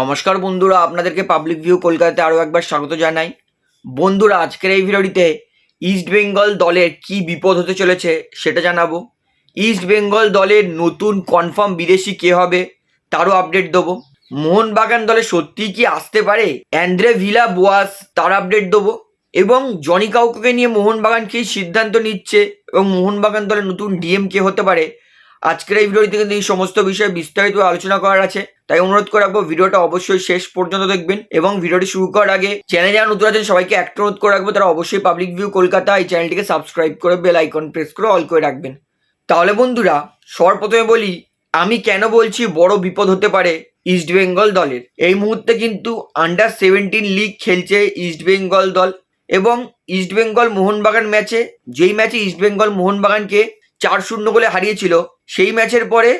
নমস্কার বন্ধুরা, আপনাদেরকে পাবলিক ভিউ কলকাতাতে আরও একবার স্বাগত জানাই। বন্ধুরা, আজকের এই ভিডিওটিতে ইস্ট বেঙ্গল দলের কি বিপদ হতে চলেছে সেটা জানাব। ইস্ট বেঙ্গল দলের নতুন কনফার্ম বিদেশি কে হবে তারও আপডেট দেবো। মোহনবাগান দলে সত্যিই কি আসতে পারে? অ্যান্দ্রে ভিলা বোয়াস তার আপডেট দেবো। এবং জনি কাউকে নিয়ে মোহনবাগান কি সিদ্ধান্ত নিচ্ছে? এবং মোহনবাগান দলের নতুন ডিএম কে হতে পারে? আজকের এই ভিডিওটিতে কিন্তু এই সমস্ত বিষয়ে বিস্তারিত আলোচনা করার আছে, তাই অনুরোধ করে রাখব ভিডিওটা অবশ্যই শেষ পর্যন্ত দেখবেন এবং ভিডিওটি শুরু করার আগে চ্যানেলে যারা নতুন আছেন সবাইকে একটা অনুরোধ করে রাখব, তারা অবশ্যই পাবলিক ভিউ কলকাতা এই চ্যানেলটিকে সাবস্ক্রাইব করে বেল আইকন প্রেস করে অল করে রাখবেন। তাহলে বন্ধুরা, সর্বপ্রথমে বলি, আমি কেন বলছি বড় বিপদ হতে পারে ইস্ট বেঙ্গল দলের? এই মুহূর্তে কিন্তু আন্ডার সেভেন্টিন লিগ খেলছে ইস্ট বেঙ্গল দল এবং ইস্ট বেঙ্গল মোহনবাগান ম্যাচে যেই ম্যাচে ইস্ট বেঙ্গল মোহনবাগানকে চার শূন্য গোলে হারিয়েছিল সেই ম্যাচের পরে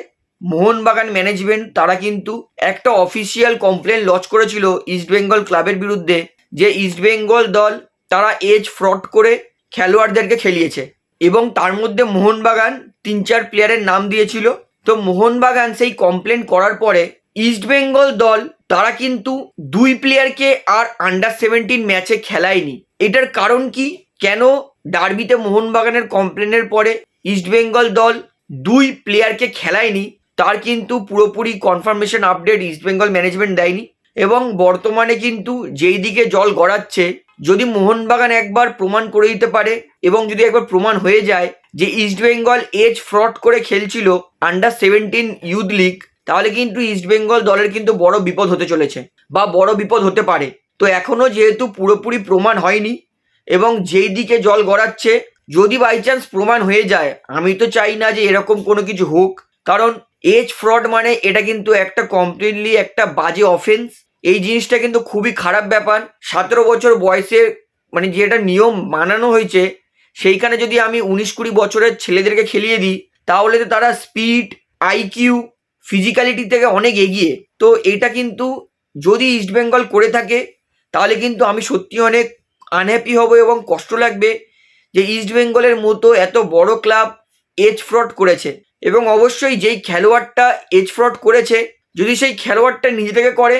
মোহনবাগান ম্যানেজমেন্ট তারা কিন্তু একটা অফিসিয়াল কমপ্লেন লঞ্চ করেছিল ইস্টবেঙ্গল ক্লাবের বিরুদ্ধে যে ইস্টবেঙ্গল দল তারা এজ ফ্রড করে খেলোয়াড়দেরকে খেলিয়েছে এবং তার মধ্যে মোহনবাগান তিন চার প্লেয়ারের নাম দিয়েছিল। তো মোহনবাগান সেই কমপ্লেন করার পরে ইস্টবেঙ্গল দল তারা কিন্তু দুই প্লেয়ারকে আর আন্ডার সেভেন্টিন ম্যাচে খেলায়নি। এটার কারণ কি? কেন? ডার্বিতে মোহনবাগানের কমপ্লেনের পরে ইস্টবেঙ্গল দল দুই প্লেয়ারকে খেলায়নি, তার কিন্তু পুরোপুরি confirmation update East Bengal management দেয়নি এবং বর্তমানে কিন্তু যেই দিকে জল গড়াচ্ছে, যদি মোহনবাগান একবার প্রমাণ করে দিতে পারে এবং যদি একবার প্রমাণ হয়ে যায় যে ইস্ট বেঙ্গল এজ ফ্রড করে খেলছিল আন্ডার সেভেন্টিন ইউথ লিগ তাহলে কিন্তু ইস্ট বেঙ্গল দলের কিন্তু বড় বিপদ হতে চলেছে বা বড় বিপদ হতে পারে। তো এখনও যেহেতু পুরোপুরি প্রমাণ হয়নি এবং যেই দিকে জল গড়াচ্ছে যদি বাই চান্স প্রমাণ হয়ে যায়, আমি তো চাই না যে এরকম কোনো কিছু হোক। কারণ এজ ফ্রড মানে এটা কিন্তু একটা কমপ্লিটলি একটা বাজে অফেন্স এই জিনিসটা কিন্তু খুবই খারাপ ব্যাপার। সতেরো বছর বয়সে মানে যেটা নিয়ম মানানো হয়েছে, সেইখানে যদি আমি উনিশ কুড়ি বছরের ছেলেদেরকে খেলিয়ে দিই, তাহলে তো তারা স্পিড আইকিউ ফিজিক্যালিটি থেকে অনেক এগিয়ে। তো এটা কিন্তু যদি ইস্টবেঙ্গল করে থাকে, তাহলে কিন্তু আমি সত্যি অনেক আনহ্যাপি হব এবং কষ্ট লাগবে। যে ইস্টবেঙ্গলের মতো এত বড় ক্লাব এজ ফ্রড করেছে। এবং অবশ্যই যেই খেলোয়াড়টা এজ ফ্রড করেছে, যদি সেই খেলোয়াড়টা নিজে থেকে করে,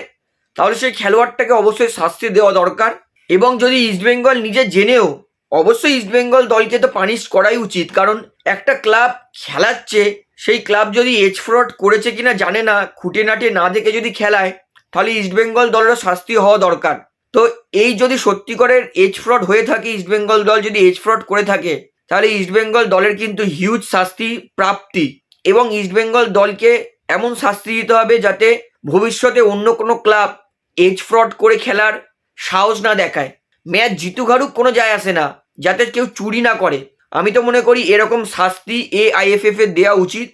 তাহলে সেই খেলোয়াড়টাকে অবশ্যই শাস্তি দেওয়া দরকার। এবং যদি ইস্টবেঙ্গল নিজে জেনেও, অবশ্যই ইস্টবেঙ্গল দলকে তো পানিশ করাই উচিত। কারণ একটা ক্লাব খেলাচ্ছে, সেই ক্লাব যদি এজ ফ্রড করেছে কিনা জানে না খুঁটে নাটে না দেখে যদি খেলায়, তাহলে ইস্টবেঙ্গল দলেরও শাস্তি হওয়া দরকার। তো এই যদি সত্যিকারের এজ ফ্রড হয়ে থাকে ইস্টবেঙ্গল দল, যদি এজ ফ্রড করে থাকে, তাহলে ইস্টবেঙ্গল দলের কিন্তু হিউজ শাস্তি প্রাপ্তি এবং ইস্টবেঙ্গল দলকে এমন শাস্তি দিতে হবে যাতে ভবিষ্যতে অন্য কোনো ক্লাব এজ ফ্রড করে খেলার সাহস না দেখায়। ম্যাচ জিতু ঘাড়ুক কোনো যায় আসে না, যাতে কেউ চুরি না করে। আমি তো মনে করি এরকম শাস্তি এ আইএফএফ এর দেওয়া উচিত,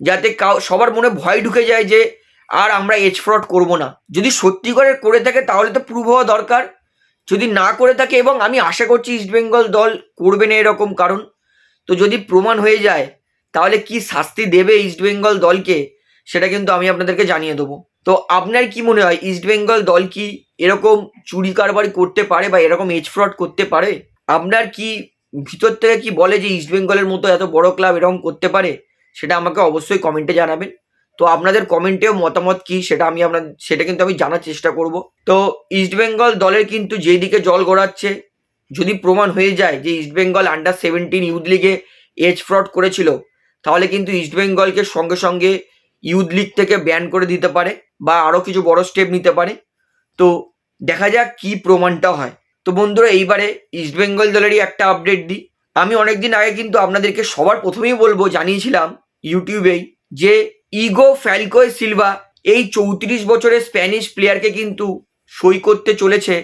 যাতে কাউ, সবার মনে ভয় ঢুকে যায় যে আর আমরা এজ ফ্রড করব না। যদি সত্যি করে করে থাকে, তাহলে তো প্রুভ হওয়া দরকার। যদি না করে থাকে, এবং আমি আশা করছি ইস্টবেঙ্গল দল করবে না এরকম কারণ। তো যদি প্রমাণ হয়ে যায়, তাহলে কি শাস্তি দেবে ইস্টবেঙ্গল দলকে? সেটা কিন্তু আমি আপনাদেরকে জানিয়ে দেবো। তো আপনার কি মনে হয় ইস্টবেঙ্গল দল কি এরকম চুরি কারবারি করতে পারে বা এরকম এজ ফ্রড করতে পারে? আপনার কি ভিতর থেকে কি বলে যে ইস্টবেঙ্গলের মতো এত বড় ক্লাব এরকম করতে পারে? সেটা আমাকে অবশ্যই কমেন্টে জানাবেন। তো আপনাদের কমেন্টেও মতামত কি সেটা আমি আপনার সেটা কিন্তু আমি জানার চেষ্টা করব। তো ইস্টবেঙ্গল দলের কিন্তু যেই দিকে জল গড়াচ্ছে, যদি প্রমাণ হয়ে যায় যে ইস্টবেঙ্গল আন্ডার সেভেন্টিন ইউথ লিগে এজ ফ্রড করেছিল, তাহলে কিন্তু ইস্টবেঙ্গলকে সঙ্গে সঙ্গে ইউথ লিগ থেকে ব্যান করে দিতে পারে বা আরও কিছু বড় স্টেপ নিতে পারে। তো দেখা যাক কি প্রমাণটা হয়। তো বন্ধুরা, এইবারে ইস্টবেঙ্গল দলেরই একটা আপডেট দিই। আমি অনেকদিন আগে কিন্তু আপনাদেরকে সবার প্রথমেই বলব, জানিয়েছিলাম ইউটিউবেই যে ইগো ফ্যালকোয় সিলভা এই চৌত্রিশ বছরের স্প্যানিশ প্লেয়ারকে কিন্তু সই করতে চলেছে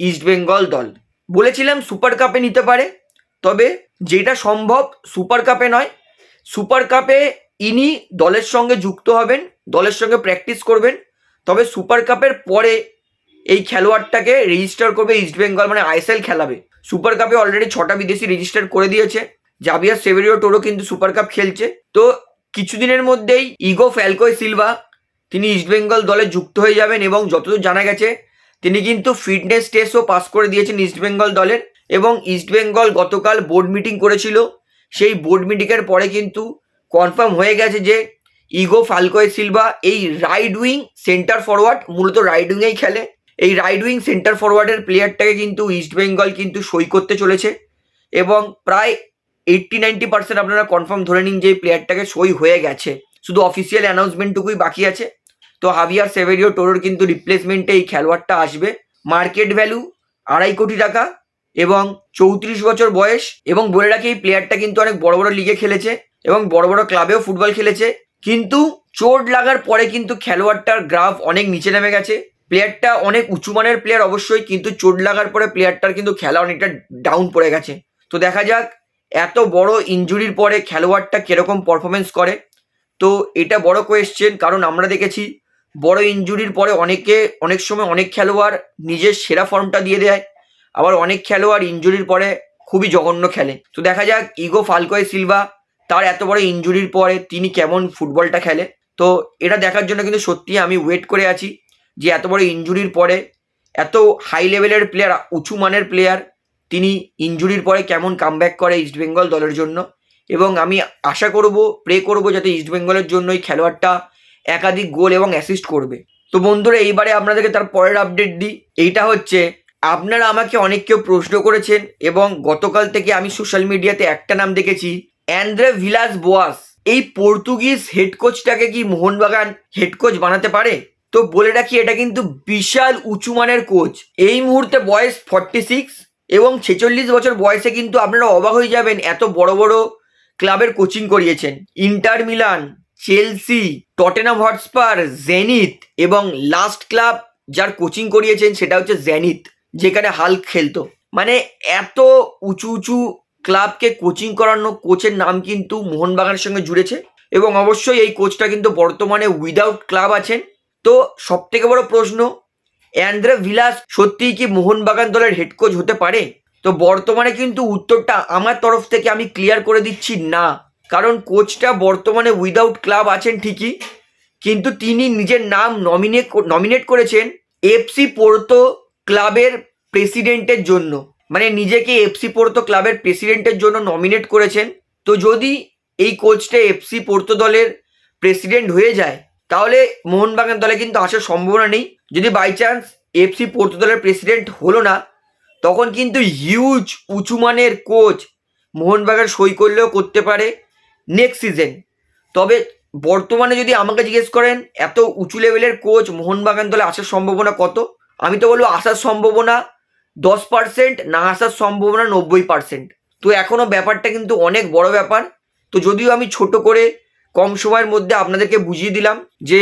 ইস্টবেঙ্গল দল। বলেছিলাম সুপার কাপে নিতে পারে, তবে যেটা সম্ভব সুপার কাপে নয়। সুপার কাপে ইনি দলের সঙ্গে যুক্ত হবেন, দলের সঙ্গে প্র্যাকটিস করবেন, তবে সুপার কাপের পরে এই খেলোয়াড়টাকে রেজিস্টার করবে ইস্টবেঙ্গল মানে আইএসএল খেলাবে। সুপার কাপে অলরেডি ছটা বিদেশি রেজিস্টার করে দিয়েছে। জাভিয়ার সেভেরিও টোরো কিন্তু সুপার কাপ খেলছে। তো কিছুদিনের মধ্যেই ইগো ফ্যালকোয় সিলভা তিনি ইস্টবেঙ্গল দলে যুক্ত হয়ে যাবেন এবং যতদূর জানা গেছে, তিনি কিন্তু ফিটনেস টেস্টও পাস করে দিয়েছেন ইস্টবেঙ্গল দলের এবং ইস্টবেঙ্গল গতকাল বোর্ড মিটিং করেছিল। সেই বোর্ড মিটিংয়ের পরে কিন্তু কনফার্ম হয়ে গেছে যে ইগো ফালকোয়ে সিলভা এই রাইড উইং সেন্টার ফরওয়ার্ড মূলত রাইড উইংয়েই খেলে। এই রাইড উইং সেন্টার ফরওয়ার্ডের প্লেয়ারটাকে কিন্তু ইস্ট বেঙ্গল কিন্তু সই করতে চলেছে এবং প্রায় এইট্টি নাইনটি পার্সেন্ট আপনারা কনফার্ম ধরে নিন যে এই প্লেয়ারটাকে সই হয়ে গেছে। শুধু অফিসিয়াল অ্যানাউন্সমেন্টটুকুই বাকি আছে। তো হাভিয়ার সেভেরিও, টোরোর কিন্তু রিপ্লেসমেন্টে এই খেলোয়াড়টা আসবে। মার্কেট ভ্যালু আড়াই কোটি টাকা এবং চৌত্রিশ বছর বয়স এবং বলে রাখি এই প্লেয়ারটা কিন্তু অনেক বড় বড় লিগে খেলেছে এবং বড় বড় ক্লাবেও ফুটবল খেলেছে। কিন্তু চোট লাগার পরে কিন্তু খেলোয়াড়টার গ্রাফ অনেক নিচে নেমে গেছে। প্লেয়ারটা অনেক উঁচু মানের প্লেয়ার অবশ্যই, কিন্তু চোট লাগার পরে প্লেয়ারটার কিন্তু খেলা অনেকটা ডাউন পড়ে গেছে। তো দেখা যাক এত বড় ইনজুরির পরে খেলোয়াড়টা কীরকম পারফরমেন্স করে? তো এটা বড় কোয়েশ্চেন কারণ আমরা দেখেছি বড় ইনজুরির পরে অনেকে, অনেক সময় অনেক খেলোয়াড় নিজের সেরা ফর্মটা দিয়ে দেয়, আবার অনেক খেলোয়াড় ইনজুরির পরে খুবই জঘন্য খেলে। তো দেখা যাক ইগো ফালকোয় সিলভা তার এত বড় ইনজুরির পরে তিনি কেমন ফুটবলটা খেলে। তো এটা দেখার জন্য কিন্তু সত্যি আমি ওয়েট করে আছি যে এত বড় ইনজুরির পরে এত হাই লেভেলের প্লেয়ার উঁচু মানের প্লেয়ার তিনি ইনজুরির পরে কেমন কামব্যাক করে ইস্টবেঙ্গল দলের জন্য? এবং আমি আশা করব প্রে করব যাতে ইস্টবেঙ্গলের জন্য এই খেলোয়াড়টা একাধিক গোল এবং অ্যাসিস্ট করবে। তো বন্ধুরা, এইবারে আপনাদেরকে তার পরের আপডেট দিই। এইটা হচ্ছে, আপনারা আমাকে অনেক কেউ প্রশ্ন করেছেন এবং গতকাল থেকে আমি সোশ্যাল মিডিয়াতে একটা নাম দেখেছি অ্যান্দ্রে ভিলাস বোয়াস এই পর্তুগিজ হেড কোচটাকে কি মোহনবাগান হেড কোচ বানাতে পারে? তো বলে রাখি, এটা কিন্তু বিশাল উঁচু মানের কোচ এই মুহূর্তে বয়স ফর্টি সিক্স এবং ছেচল্লিশ বছর বয়সে কিন্তু আপনারা অবাক হয়ে যাবেন এত বড় বড় ক্লাবের কোচিং করিয়েছেন। Inter Milan, Chelsea Tottenham Hotspur Zenit এবং লাস্ট ক্লাব যার কোচিং করিয়েছেন সেটা হচ্ছে জেনিথ যেখানে হাল্ক খেলতো। মানে এত উঁচু উঁচু ক্লাবকে কোচিং করানো কোচের নাম কিন্তু মোহনবাগানের সঙ্গে জুড়েছে এবং অবশ্যই এই কোচটা কিন্তু বর্তমানে উইদাউট ক্লাব আছেন। তো সব থেকে বড় প্রশ্ন অ্যান্দ্রে ভিলাস সত্যিই কি মোহনবাগান দলের হেড কোচ হতে পারে? তো বর্তমানে কিন্তু উত্তরটা আমার তরফ থেকে আমি ক্লিয়ার করে দিচ্ছি না। কারণ কোচটা বর্তমানে উইদাউট ক্লাব আছেন ঠিকই, কিন্তু তিনি নিজের নাম নমিনেট নমিনেট করেছেন এফসি পোর্তো ক্লাবের প্রেসিডেন্টের জন্য। মানে নিজেকে এফসি পোর্তো ক্লাবের প্রেসিডেন্টের জন্য নমিনেট করেছেন। তো যদি এই কোচটা এফসি পোর্তো দলের প্রেসিডেন্ট হয়ে যায়, তাহলে মোহনবাগান দলে কিন্তু আসার সম্ভাবনা নেই। যদি বাই চান্স এফসি পোর্তো দলের প্রেসিডেন্ট হলো না, তখন কিন্তু হিউজ উঁচু মানের কোচ মোহনবাগান সই করলেও করতে পারে নেক্সট সিজন তবে বর্তমানে যদি আমাকে জিজ্ঞেস করেন, এত উঁচু লেভেলের কোচ মোহনবাগান দলে আসার সম্ভাবনা কত? আমি তো বলব আসার সম্ভাবনা দশ পার্সেন্ট না আসার সম্ভাবনা নব্বই পার্সেন্ট তো এখনও ব্যাপারটা কিন্তু অনেক বড় ব্যাপার। তো যদিও আমি ছোট করে কম সময়ের মধ্যে আপনাদেরকে বুঝিয়ে দিলাম যে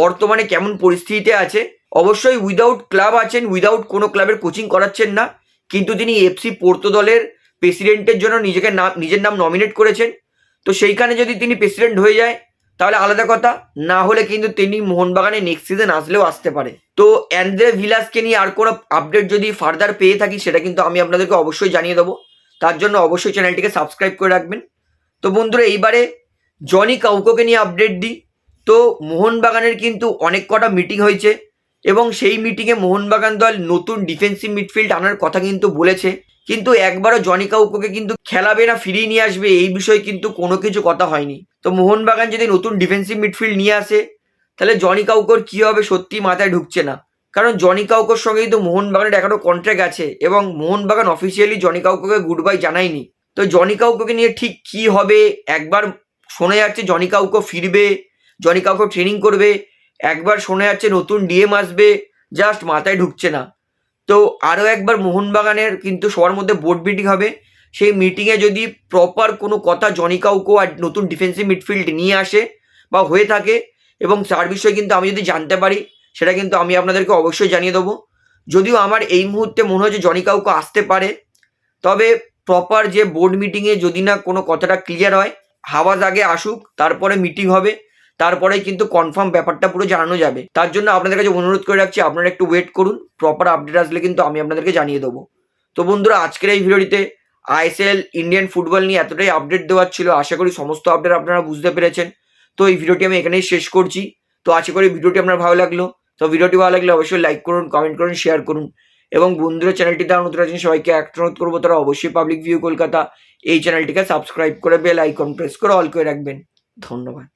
বর্তমানে কেমন পরিস্থিতিতে আছে অবশ্যই উইদাউট ক্লাব আছেন উইদাউট কোনো ক্লাবের কোচিং করাচ্ছেন না, কিন্তু তিনি এফসি পোর্তো দলের প্রেসিডেন্টের জন্য নিজেকে নাম নিজের নাম নমিনেট করেছেন। তো সেইখানে যদি তিনি প্রেসিডেন্ট হয়ে যায়, তাহলে আলাদা কথা, না হলে কিন্তু তিনি মোহনবাগানে নেক্সট সিজন আসলেও আসতে পারে। তো অ্যান্দ্রে ভিলাসকে নিয়ে আর কোনো আপডেট যদি ফার্দার পেয়ে থাকি, সেটা কিন্তু আমি আপনাদেরকে অবশ্যই জানিয়ে দেবো। তার জন্য অবশ্যই চ্যানেলটিকে সাবস্ক্রাইব করে রাখবেন। তো বন্ধুরা, এইবারে জনি কাউকোকে নিয়ে আপডেট দিই। তো মোহনবাগানের কিন্তু অনেক কটা মিটিং হয়েছে। এবং সেই মিটিংয়ে মোহনবাগান দল নতুন ডিফেন্সিভ মিডফিল্ড আনার কথা কিন্তু বলেছে। কিন্তু একবারও জনি কাউকোকে কিন্তু খেলাবে না, ফিরিয়ে নিয়ে আসবে, এই বিষয়ে কিন্তু কোনো কিছু কথা হয়নি। তো মোহনবাগান যদি নতুন ডিফেন্সিভ মিডফিল্ড নিয়ে আসে, তাহলে জনি কাউকোর কী হবে সত্যি মাথায় ঢুকছে না। কারণ জনি কাউকোর সঙ্গে কিন্তু মোহনবাগানের এখনও কন্ট্রাক্ট আছে এবং মোহনবাগান অফিসিয়ালি জনি কাউকোকে গুড বাই জানায়নি। তো জনি কাউকোকে নিয়ে ঠিক কি হবে, একবার শোনা যাচ্ছে জনি কাউকো ফিরবে, জনি কাউকো ট্রেনিং করবে একবার শোনা যাচ্ছে নতুন ডিএম আসবে জাস্ট মাথায় ঢুকছে না। তো আরও একবার মোহনবাগানের কিন্তু সবার মধ্যে বোর্ড মিটিং হবে। সেই মিটিংয়ে যদি প্রপার কোনো কথা জনি কাউকো আর নতুন ডিফেন্সিভ মিডফিল্ড নিয়ে আসে বা হয়ে থাকে এবং তার বিষয়ে কিন্তু আমি যদি জানতে পারি, সেটা কিন্তু আমি আপনাদেরকে অবশ্যই জানিয়ে দেবো। যদিও আমার এই মুহূর্তে মনে হয় যে জনি কাউকো আসতে পারে, তবে প্রপার যে বোর্ড মিটিংয়ে যদি না কোনো কথাটা ক্লিয়ার হয় হাওয়াজ আগে আসুক, তারপরে মিটিং হবে। তারপরে কিন্তু কনফার্ম ব্যাপারটা পুরো জানানো যাবে। তার জন্য আপনাদের কাছে অনুরোধ করে রাখছি, আপনারা একটু ওয়েট করুন প্রপার আপডেট আসলে কিন্তু আমি আপনাদেরকে জানিয়ে দেবো। তো বন্ধুরা, আজকের এই ভিডিওটিতে আইএসএল ইন্ডিয়ান ফুটবল নিয়ে এতটাই আপডেট দেওয়ার ছিল, আশা করি সমস্ত আপডেট আপনারা বুঝতে পেরেছেন। তো এই ভিডিওটি আমি এখানেই শেষ করছি। তো আশা করি ভিডিওটি আপনার ভালো লাগল। তো ভিডিওটি ভালো লাগলে অবশ্যই লাইক করুন কমেন্ট করুন শেয়ার করুন। এবং বন্ধুরা চ্যানেলটি তারা নতুন আছেন, সবাইকে একটা অনুরোধ করব, তারা অবশ্যই পাবলিক ভিউ কলকাতা এই চ্যানেলটিকে সাবস্ক্রাইব করে বেল আইকন প্রেস করে অল করে রাখবেন। ধন্যবাদ।